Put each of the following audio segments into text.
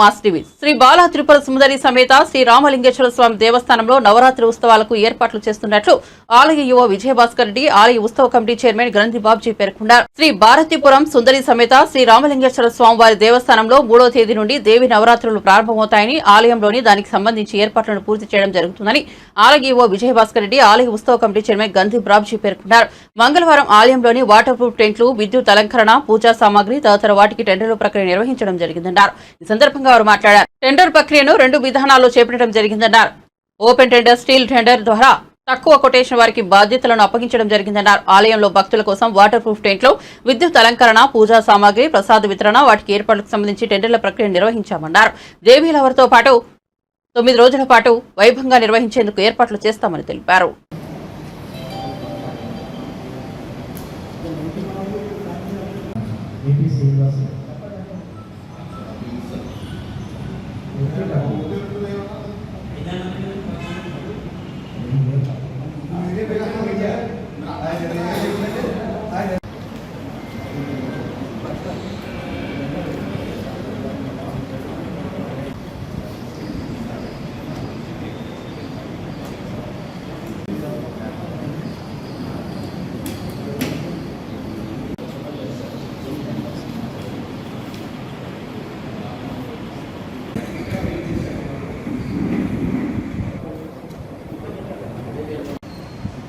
Mass TV. Shri Bala Tripura Sundari సమేత శ్రీ రామలింగేశ్వర స్వామి దేవస్థానంలో నవరాత్రి ఉత్సవాలకు ఏర్పాట్లు చేస్తున్నట్లు ఆలయ యువ విజయభాస్కర్ రెడ్డి ఆలయ ఉత్సవ కమిటీ చైర్మన్ గ్రంథి బాబ్జీ పేర్కొన్నారు. శ్రీ భారతీపురం సుందరి సమేత శ్రీ రామలింగేశ్వర స్వామి వారి దేవస్థానంలో మూడో తేదీ నుండి దేవి నవరాత్రులు ప్రారంభమవుతాయని ఆలయంలోని దానికి సంబంధించి ఏర్పాట్లను పూర్తి చేయడం జరుగుతుందని ఆలయ యువ విజయభాస్కర్ రెడ్డి ఆలయ ఉత్సవ కమిటీ చైర్మన్ గంధి బాబ్జీ పేర్కొన్నారు. మంగళవారం ఆలయంలోని వాటర్ ప్రూఫ్ టెంట్లు విద్యుత్ అలంకరణ పూజా సామాగ్రి తదితర వాటికి టెండర్ల ప్రక్రియ నిర్వహించడం జరిగిందన్నారు. ఈ సందర్భంగా వారు మాట్లాడారు. టెండర్ ప్రక్రియను రెండు విధానాల్లో చేపట్టడం జరిగిందన్నారు. ఓపెన్ టెండర్ స్టీల్ టెండర్ ద్వారా తక్కువ కొటేషన్ వారికి బాధ్యతలను అప్పగించడం జరిగిందన్నారు. ఆలయంలో భక్తుల కోసం వాటర్ ప్రూఫ్ టెంట్లు విద్యుత్ అలంకరణ పూజా సామాగ్రి ప్రసాద వితరణ వాటికి ఏర్పాట్లకు సంబంధించి టెండర్ల ప్రక్రియ నిర్వహించామన్నారు. దేవీ లవర్తో పాటు తొమ్మిది రోజుల పాటు వైభవంగా నిర్వహించేందుకు ఏర్పాట్లు చేస్తామని తెలిపారు.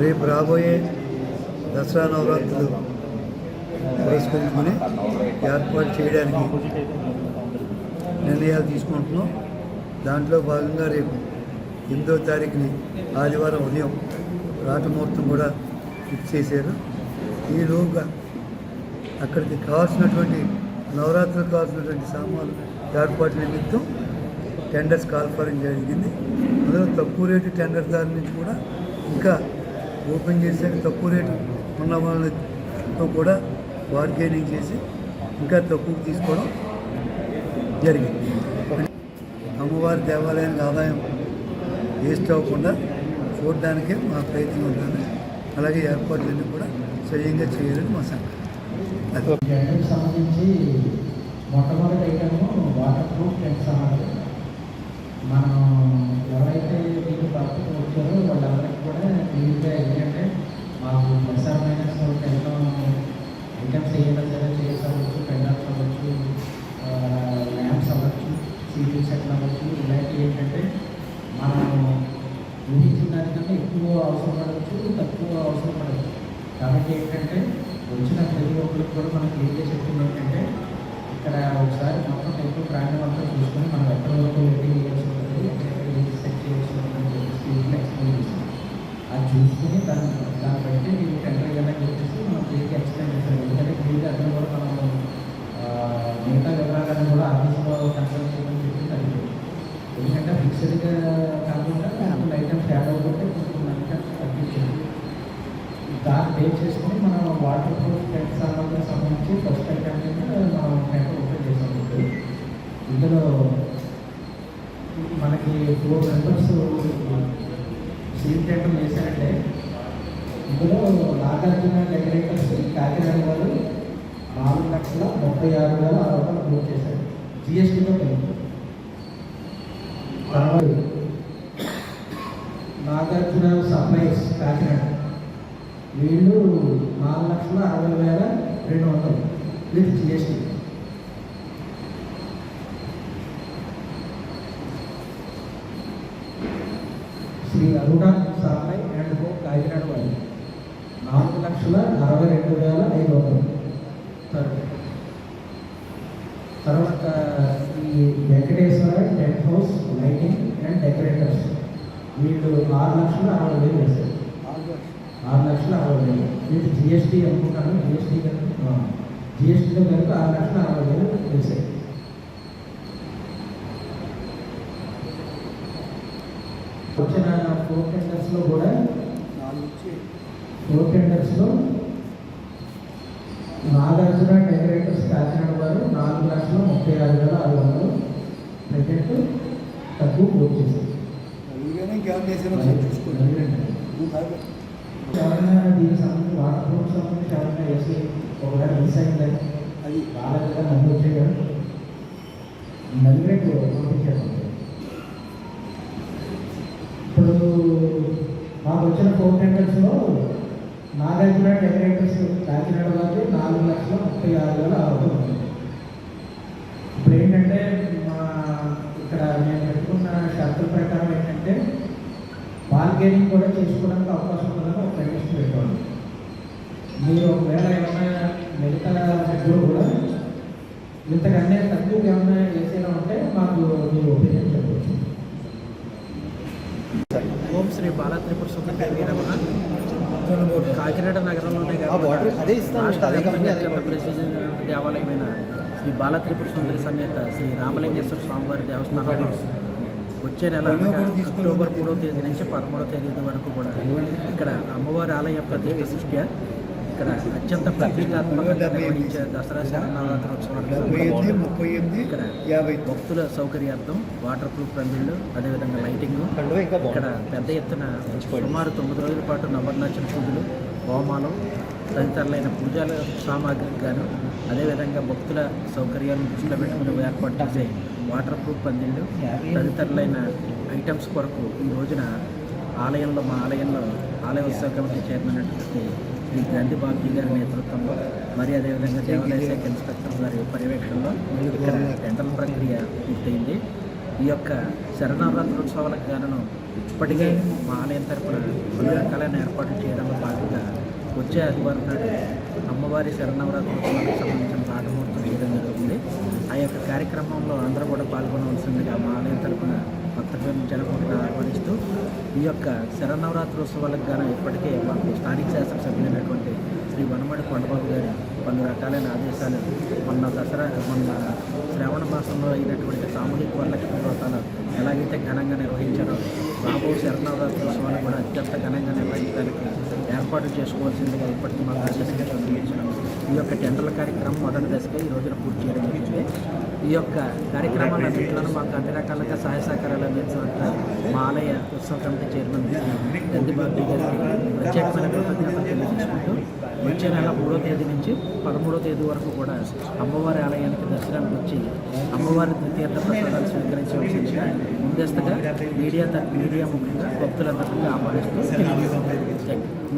రేపు రాబోయే దసరా నవరాత్రులు పురస్కరించుకొని ఏర్పాటు చేయడానికి నిర్ణయాలు తీసుకుంటున్నాం. దాంట్లో భాగంగా రేపు ఎనిమిదో తారీఖుని ఆదివారం ఉదయం రాటముహూర్తం కూడా ఫిక్స్ చేశారు. ఈలోగా అక్కడికి కావాల్సినటువంటి నవరాత్రులకు కావాల్సినటువంటి సామాన్లు ఏర్పాటు నిమిత్తం టెండర్స్ కాల్ఫారం జరిగింది. అందులో తక్కువ రేటు టెండర్దారు నుంచి కూడా ఇంకా ఓపెన్ చేసాక తక్కువ రేటు ఉన్న వాళ్ళతో కూడా బార్గెనింగ్ చేసి ఇంకా తక్కువ తీసుకోవడం జరిగింది. అమ్మవారి దేవాలయానికి ఆదాయం వేస్ట్ అవ్వకుండా చూడడానికే మా ప్రయత్నం ఉంటుంది అలాగే ఏర్పాట్లన్నీ కూడా స్వయంగా చేయాలని మా సంకల్పం. సంబంధించి మొట్టమొదటి ఐటమ్ వాటర్ ప్రూఫ్ టెంట్ సహాయం మనం ఎవరైతే దీనికి భక్తులు వచ్చారో వాళ్ళందరికీ కూడా క్లియర్గా ఏంటంటే మాకు plus or minus tent items ఏదైనా సరే చైర్స్ అవ్వచ్చు పెండల్స్ అవ్వచ్చు ల్యాంప్స్ అవ్వచ్చు సీటింగ్ సెట్లు అవ్వచ్చు ఇలాంటివి ఏంటంటే మనం ఊహించిన దానికన్నా ఎక్కువ అవసరం పడవచ్చు తక్కువ అవసరం పడవచ్చు. కాబట్టి ఏంటంటే వచ్చిన ప్రతి ఒక్కరికి కూడా మనం క్లియర్గా చెప్తుంది ఏంటంటే ఇక్కడ ఒకసారి మొత్తం టెంపుల్ ప్రాంతం అంతా చూసుకొని మనం ఎక్కడ వరకు వెయిటింగ్ సెట్ చేయాల్సి ఎక్స్ప్లెయిన్ అది చూసుకుని దాన్ని దాన్ని బట్టి మీరు టెండర్ ఏదైనా చెప్పేసి మనం క్లియర్గా ఎక్స్ప్లెయిన్ ఎందుకంటే క్లియర్గా అక్కడ కూడా మనం మిగతా వివరాలను కూడా ఆఫీస్లో కన్సల్ట్ చేయమని చెప్పి ఎందుకంటే ఫిక్స్డ్గా కాకుండా కొన్ని ఐటమ్స్ యాడ్ అవుతుంటే కొంచెం ఐటమ్స్ తగ్గించింది దాన్ని పే చేసుకుని మనం వాటర్ ప్రూఫ్ టెంట్ సంబంధించి ఫస్ట్ ఐటమ్ కింద మనం టెంట్ ఓపెన్ చేసాం ఇప్పుడు ఇందులో మనకి ఫోర్ మెంబర్స్ సీన్ టెంట్ చేశారంటే ఇందులో నాగార్జున డెకరేటర్స్ కాకినాడ వారు నాలుగు లక్షల ముప్పై ఆరు వేల ఆరు రూపాయలు బుక్ చేశారు. జిఎస్టీతో కలిపి. నాగార్జున సప్లైస్ కాకినాడ. వీళ్ళు నాలుగు లక్షల అరవై వేల రెండు వందలు. With GST Shri Aruna supply and co Kakinada వారి నాలుగు లక్షల అరవై రెండు వేల ఐదు వందలు. తర్వాత ఈ Venkateswara tent house lighting and decorators. వీళ్ళు ఆరు లక్షలు అరవై వేలు వేశారు. ఆరు లక్షల. అరవై వేలు. వీటి జిఎస్టీ అనుకుంటాను జిఎస్టీ కనుక జిఎస్టీలో కనుక ఆరు లక్షల అరవై వేలు వేసాయి వచ్చిన ఫోర్ టెండర్స్లో కూడా ఫోర్ టెండర్స్లో నాగార్జున డెకరేటర్స్ కాకినాడ వారు నాలుగు లక్షల ముప్పై ఆరు వేల ఆరు వందలు ప్రజెంట్ తక్కువ పోటీ చేశారు. ఎవరైనా దీనికి సంబంధించి వాటర్ ప్రూఫ్ సంబంధించి ఎవరైనా వేసి ఒకవేళ మిస్ అయిందని అది. వాళ్ళ దగ్గర నన్ను వచ్చేయడం నలుగురే పంపించారు వచ్చిన ఫోర్ టెండర్స్లో నాగార్జున డెకరేటర్స్ కాకినాడ వారి నాలుగు లక్షల ముప్పై ఆరు వేల ఆరు ఇప్పుడు ఏంటంటే మా ఇక్కడ నేను పెట్టుకున్న షరతుల ప్రకారం ఏంటంటే బార్గెనింగ్ కూడా చేసుకోవడానికి అవకాశం ఉందని ఒక కండిషన్ పెట్టుకోండి మీరు ఒకవేళ ఏమైనా మిగతా దగ్గర కూడా ఇంతకన్నా తక్కువ ఏమైనా చేసేలా ఉంటే మాకు మీరు ఒపీనియన్ చెప్పవచ్చు. ఓం శ్రీ బాల త్రిపుర సుందరి రమణ కాకినాడ నగరంలోనే కంపెనీ. ప్రసిద్ధ దేవాలయమైన శ్రీ బాల త్రిపుర సుందరి సమేత శ్రీ రామలింగేశ్వర స్వామివారి దేవస్థానంలో వచ్చే నెల అక్టోబర్ మూడవ తేదీ నుంచి పదమూడవ తేదీ వరకు కూడా ఇక్కడ అమ్మవారి ఆలయ ప్రత్యేక దృష్ట్యా ఇక్కడ అత్యంత నిర్వహించే దసరా ఇక్కడ భక్తుల సౌకర్యార్థం వాటర్ ప్రూఫ్ రంగుళ్ళు అదేవిధంగా లైటింగ్. ఇక్కడ పెద్ద ఎత్తున సుమారు తొమ్మిది రోజుల పాటు నవరనాచన పూజలు హోమాలు తదితరులైన పూజల సామాగ్రికి గాను అదేవిధంగా భక్తుల సౌకర్యాలను దృష్టిలో పెట్టుకుని ఏర్పాటు చేసే వాటర్ ప్రూఫ్ పందిళ్ళు తదితరులైన ఐటమ్స్ కొరకు ఈ రోజున ఆలయంలో మా ఆలయంలో ఆలయ ఉత్సవ కమిటీ చైర్మన్ శ్రీ గాంధీ బాబుజీ గారి నేతృత్వంలో మరి అదేవిధంగా దేవాలయ శాఖ ఇన్స్పెక్టర్ గారి పర్యవేక్షణలో ఇక్కడ టెండర్ ప్రక్రియ పూర్తయింది. ఈ యొక్క శరణారాత్రోత్సవాలకు గాను ఇప్పటికే మా ఆలయం తరపున పలు రకాలైన ఏర్పాట్లు చేయడంలో భాగంగా వచ్చే ఆదివారం నాడు అమ్మవారి శరణవరాత్రోత్సవాలకు సంబంధించిన నాటమూర్తం చేయడం జరుగుతుంది. ఆ యొక్క కార్యక్రమంలో అందరూ కూడా పాల్గొనవలసిందిగా మా ఆలయం తరపున భక్తులను జరగకుండా ఆహ్వానిస్తూ ఈ యొక్క శరన్నవరాత్రోత్సవాలకు ఉత్సవాలకు గాను ఇప్పటికే మాకు స్థానిక శాసనసభ్యులైనటువంటి శ్రీ వనమడి కొండబాబు గారి పలు రకాలైన ఆదేశాలు మొన్న దసరా మొన్న శ్రావణ మాసంలో అయినటువంటి సామూహిక వరలక్ష్మి వ్రతాలు ఎలాగైతే ఘనంగా నిర్వహించారో రాబో శరణవరాత్రి కూడా అత్యంత ఘనంగా నిర్వహించడానికి ఏర్పాటు చేసుకోవాల్సిందిగా ఇప్పటికీ మాకు ఆదేశంగా చూపించడం ఈ యొక్క టెండర్ల కార్యక్రమం మొదటి దశగా ఈ రోజున పూర్తి చేయడం జరిగింది. ఈ యొక్క కార్యక్రమాలన్నింటిలోనూ మాకు అన్ని రకాలుగా సహాయ సహకారాలు అందించినట్టు మా ఆలయ ఉత్సవ కమిటీ చైర్మన్ గందిబాబు గారికి ప్రత్యేకమైన కృతజ్ఞతలు తెలియజేసుకుంటూ వచ్చే నెల మూడో తేదీ నుంచి పదమూడో తేదీ వరకు కూడా అమ్మవారి ఆలయానికి దర్శనానికి వచ్చి అమ్మవారి తీర్థ ప్రసాదాలు స్వీకరించవలసిందిగా ముందస్తుగా మీడియా మీడియా ముఖ్యంగా భక్తులందరికీ ఆహ్వానిస్తూ